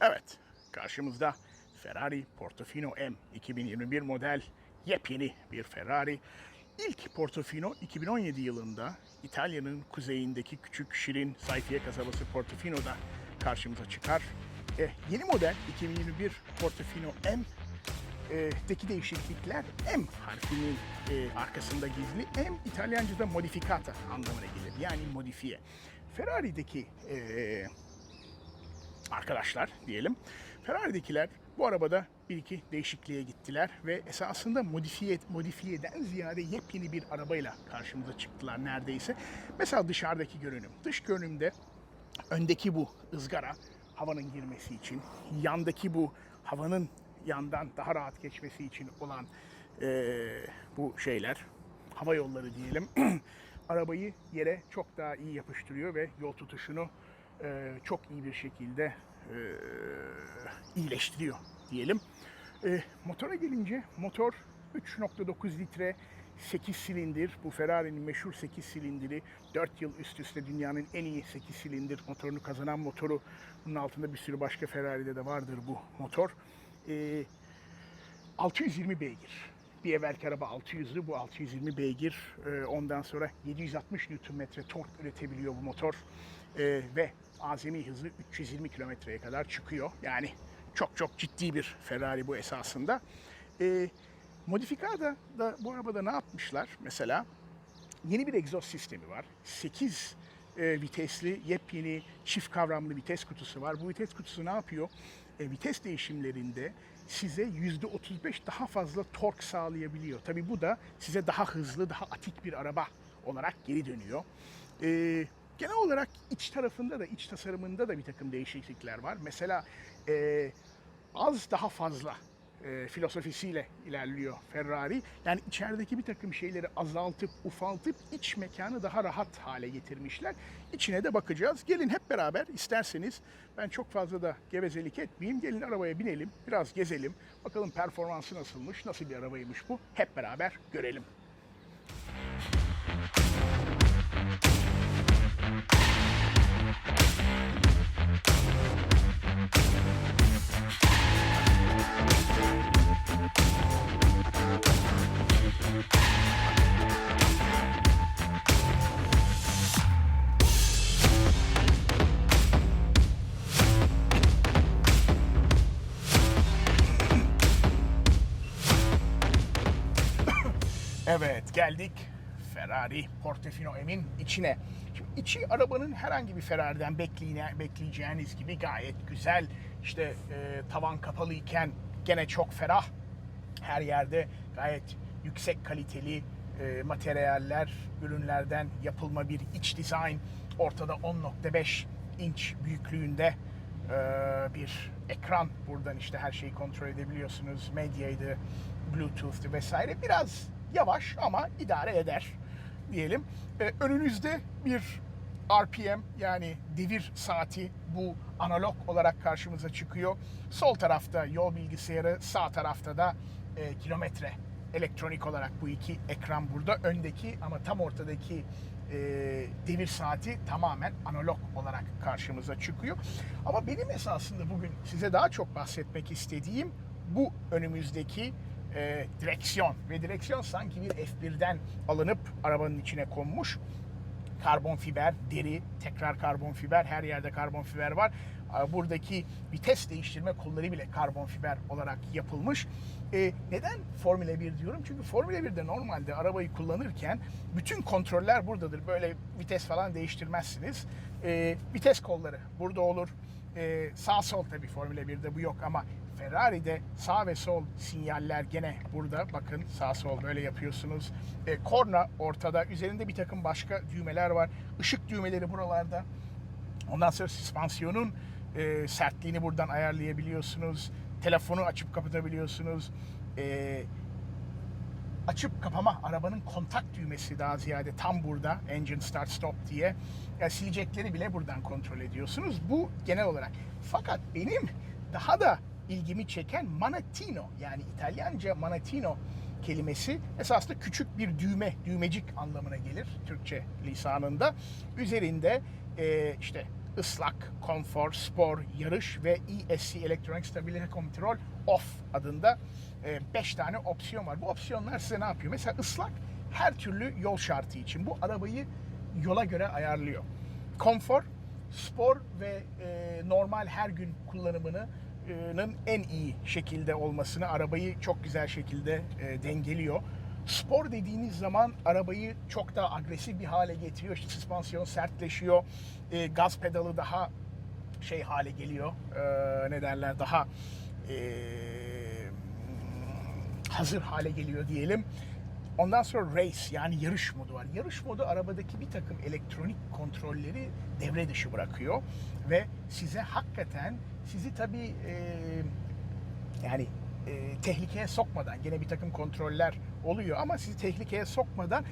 Evet, karşımızda Ferrari Portofino M 2021 model yepyeni bir Ferrari. İlk Portofino 2017 yılında İtalya'nın kuzeyindeki küçük şirin sayfiye kasabası Portofino'da karşımıza çıkar. E, yeni model 2021 Portofino M e, deki değişiklikler M harfinin e, arkasında gizli. M İtalyanca'da modificata anlamına gelir. Yani modifiye. Ferrari'deki e, arkadaşlar diyelim. Ferrari'dekiler bu arabada bir iki değişikliğe gittiler ve esasında modifiye, modifiyeden ziyade yepyeni bir arabayla karşımıza çıktılar neredeyse. Mesela dışarıdaki görünüm. Dış görünümde öndeki bu ızgara havanın girmesi için, yandaki bu havanın yandan daha rahat geçmesi için olan eee, bu şeyler, hava yolları diyelim, arabayı yere çok daha iyi yapıştırıyor ve yol tutuşunu eee, çok iyi bir şekilde eee, iyileştiriyor diyelim. Eee, motora gelince motor 3.9 litre 8 silindir. Bu Ferrari'nin meşhur 8 silindiri. 4 yıl üst üste dünyanın en iyi 8 silindir motorunu kazanan motoru. Bunun altında bir sürü başka Ferrari'de de vardır bu motor. Ee, 620 beygir. Bir evvelki araba 600'lü, bu 620 beygir. Ee, ondan sonra 760 Nm tork üretebiliyor bu motor. Ee, ve azami hızı 320 kilometreye kadar çıkıyor. Yani çok çok ciddi bir Ferrari bu esasında. Ee, Modificada da bu arabada ne yapmışlar? Mesela yeni bir egzoz sistemi var. 8 e, vitesli yepyeni çift kavramlı vites kutusu var. Bu vites kutusu ne yapıyor? E, vites değişimlerinde size %35 daha fazla tork sağlayabiliyor. Tabi bu da size daha hızlı, daha atik bir araba olarak geri dönüyor. E, genel olarak iç tarafında da, iç tasarımında da bir takım değişiklikler var. Mesela e, az daha fazla e, filosofisiyle ilerliyor Ferrari. Yani içerideki bir takım şeyleri azaltıp, ufaltıp iç mekanı daha rahat hale getirmişler. İçine de bakacağız. Gelin hep beraber isterseniz ben çok fazla da gevezelik etmeyeyim. Gelin arabaya binelim, biraz gezelim. Bakalım performansı nasılmış, nasıl bir arabaymış bu. Hep beraber görelim. Evet geldik Ferrari Portofino M'in içine. İçi arabanın herhangi bir Ferrari'den bekleyeceğiniz gibi gayet güzel. İşte e, tavan kapalıyken gene çok ferah. Her yerde gayet yüksek kaliteli e, materyaller, ürünlerden yapılma bir iç dizayn. Ortada 10.5 inç büyüklüğünde e, bir ekran. Buradan işte her şeyi kontrol edebiliyorsunuz. Medyaydı, Bluetooth'tu vesaire. Biraz yavaş ama idare eder diyelim. E, önünüzde bir RPM yani devir saati bu analog olarak karşımıza çıkıyor. Sol tarafta yol bilgisayarı, sağ tarafta da e, kilometre elektronik olarak bu iki ekran burada. Öndeki ama tam ortadaki e, devir saati tamamen analog olarak karşımıza çıkıyor. Ama benim esasında bugün size daha çok bahsetmek istediğim bu önümüzdeki e, direksiyon ve direksiyon sanki bir F1'den alınıp arabanın içine konmuş. Karbon fiber, deri, tekrar karbon fiber, her yerde karbon fiber var. Buradaki vites değiştirme kolları bile karbon fiber olarak yapılmış. E, neden Formula 1 diyorum? Çünkü Formula 1'de normalde arabayı kullanırken bütün kontroller buradadır. Böyle vites falan değiştirmezsiniz. E, vites kolları burada olur. E, sağ sol tabii Formula 1'de bu yok ama Ferrari'de sağ ve sol sinyaller gene burada. Bakın sağ sol böyle yapıyorsunuz. E, korna ortada. Üzerinde bir takım başka düğmeler var. Işık düğmeleri buralarda. Ondan sonra süspansiyonun e, sertliğini buradan ayarlayabiliyorsunuz. Telefonu açıp kapatabiliyorsunuz. E, açıp kapama arabanın kontak düğmesi daha ziyade tam burada engine start stop diye yani silecekleri bile buradan kontrol ediyorsunuz. Bu genel olarak. Fakat benim daha da ilgimi çeken Manatino yani İtalyanca Manatino kelimesi esasında küçük bir düğme, düğmecik anlamına gelir Türkçe lisanında. Üzerinde e, işte ıslak, konfor, spor, yarış ve ESC Electronic Stability Control Off adında 5 tane opsiyon var. Bu opsiyonlar size ne yapıyor? Mesela ıslak her türlü yol şartı için bu arabayı yola göre ayarlıyor. Konfor, spor ve e, normal her gün kullanımını en iyi şekilde olmasını arabayı çok güzel şekilde e, dengeliyor. Spor dediğiniz zaman arabayı çok daha agresif bir hale getiriyor. İşte süspansiyon sertleşiyor. E, gaz pedalı daha şey hale geliyor. E, ne derler? Daha e, hazır hale geliyor diyelim. Ondan sonra race yani yarış modu var. Yarış modu arabadaki bir takım elektronik kontrolleri devre dışı bırakıyor ve size hakikaten sizi tabii e, yani e, tehlikeye sokmadan gene bir takım kontroller oluyor ama sizi tehlikeye sokmadan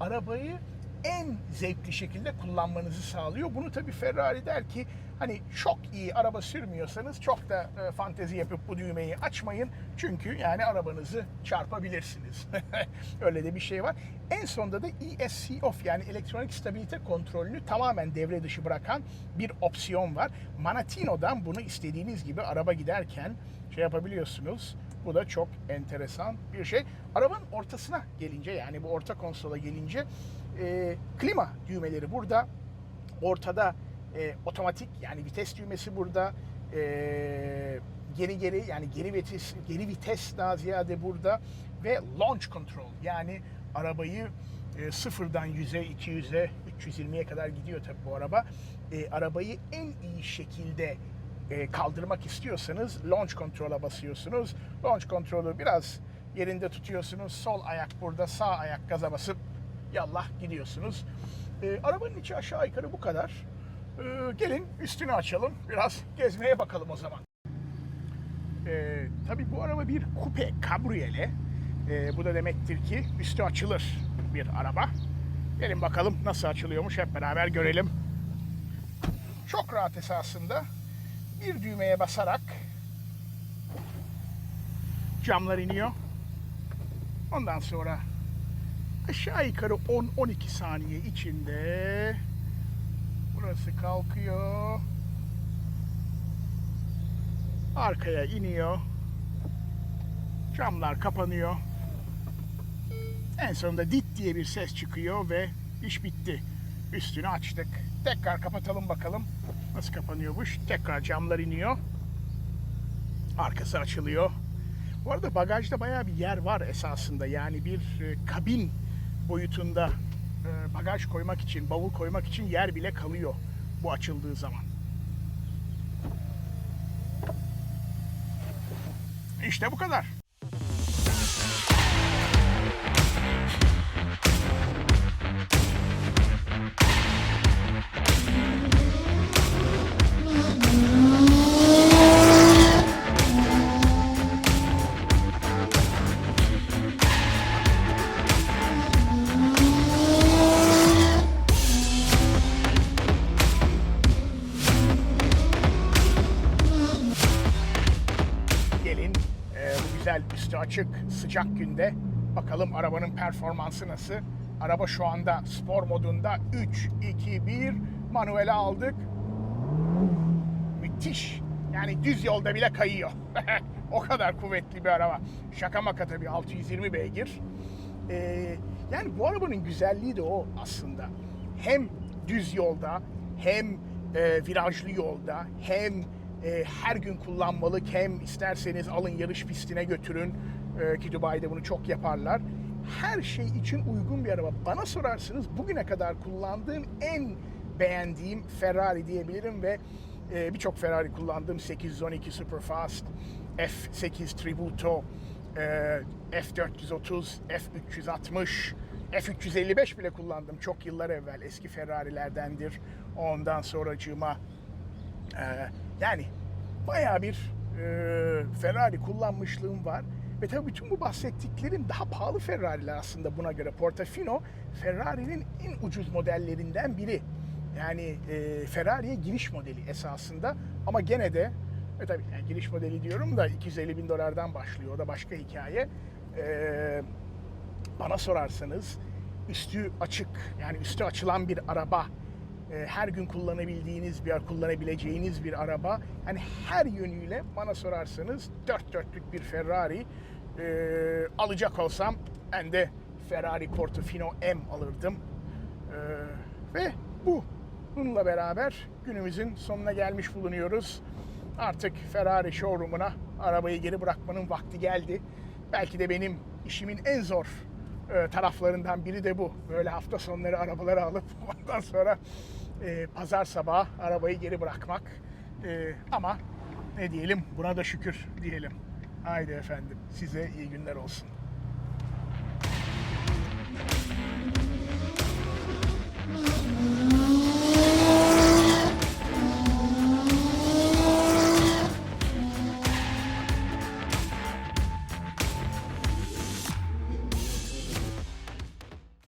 arabayı en zevkli şekilde kullanmanızı sağlıyor. Bunu tabii Ferrari der ki hani çok iyi araba sürmüyorsanız çok da e, fantezi yapıp bu düğmeyi açmayın. Çünkü yani arabanızı çarpabilirsiniz. Öyle de bir şey var. En sonda da ESC off yani elektronik stabilite kontrolünü tamamen devre dışı bırakan bir opsiyon var. Manatino'dan bunu istediğiniz gibi araba giderken şey yapabiliyorsunuz. Bu da çok enteresan bir şey. Arabanın ortasına gelince yani bu orta konsola gelince e, klima düğmeleri burada. Ortada e, otomatik yani vites düğmesi burada. E, geri geri yani geri vites geri vites daha ziyade burada ve launch control yani arabayı e, sıfırdan 100'e, 200'e, 320'ye kadar gidiyor tabii bu araba. E, arabayı en iyi şekilde e, kaldırmak istiyorsanız launch control'a basıyorsunuz. Launch control'ü biraz yerinde tutuyorsunuz. Sol ayak burada, sağ ayak gaza basıp yallah gidiyorsunuz. E, arabanın içi aşağı yukarı bu kadar. E, gelin üstünü açalım. Biraz gezmeye bakalım o zaman. E, tabii bu araba bir kupe kabriyele. E, bu da demektir ki üstü açılır bir araba. Gelin bakalım nasıl açılıyormuş hep beraber görelim. Çok rahat esasında bir düğmeye basarak camlar iniyor. Ondan sonra aşağı yukarı 10-12 saniye içinde burası kalkıyor. Arkaya iniyor. Camlar kapanıyor. En sonunda dit diye bir ses çıkıyor ve iş bitti. Üstünü açtık. Tekrar kapatalım bakalım. Nasıl kapanıyormuş? Tekrar camlar iniyor. Arkası açılıyor. Bu arada bagajda bayağı bir yer var esasında. Yani bir e, kabin boyutunda e, bagaj koymak için, bavul koymak için yer bile kalıyor bu açıldığı zaman. İşte bu kadar. Güzel üstü açık sıcak günde bakalım arabanın performansı nasıl. Araba şu anda spor modunda 3, 2, 1 manuele aldık. Müthiş. Yani düz yolda bile kayıyor. o kadar kuvvetli bir araba. Şaka maka tabii 620 beygir. Ee, yani bu arabanın güzelliği de o aslında. Hem düz yolda hem e, virajlı yolda hem e, her gün kullanmalık hem isterseniz alın yarış pistine götürün e, ki Dubai'de bunu çok yaparlar. Her şey için uygun bir araba. Bana sorarsınız bugüne kadar kullandığım en beğendiğim Ferrari diyebilirim ve e, birçok Ferrari kullandım. 812 Superfast, F8 Tributo, e, F430, F360, F355 bile kullandım çok yıllar evvel. Eski Ferrari'lerdendir. Ondan sonracığıma e, yani bayağı bir e, Ferrari kullanmışlığım var. Ve tabii bütün bu bahsettiklerim daha pahalı Ferrari'ler aslında buna göre. Portofino Ferrari'nin en ucuz modellerinden biri. Yani e, Ferrari'ye giriş modeli esasında ama gene de e tabii yani giriş modeli diyorum da 250 bin dolardan başlıyor. O da başka hikaye. E, bana sorarsanız üstü açık yani üstü açılan bir araba her gün kullanabildiğiniz bir, kullanabileceğiniz bir araba. Yani her yönüyle bana sorarsanız dört dörtlük bir Ferrari e, alacak olsam ben de Ferrari Portofino M alırdım. E, ve bu. Bununla beraber günümüzün sonuna gelmiş bulunuyoruz. Artık Ferrari showroom'una arabayı geri bırakmanın vakti geldi. Belki de benim işimin en zor e, taraflarından biri de bu. Böyle hafta sonları arabaları alıp ondan sonra e, pazar sabahı arabayı geri bırakmak. E, ama ne diyelim buna da şükür diyelim. Haydi efendim size iyi günler olsun.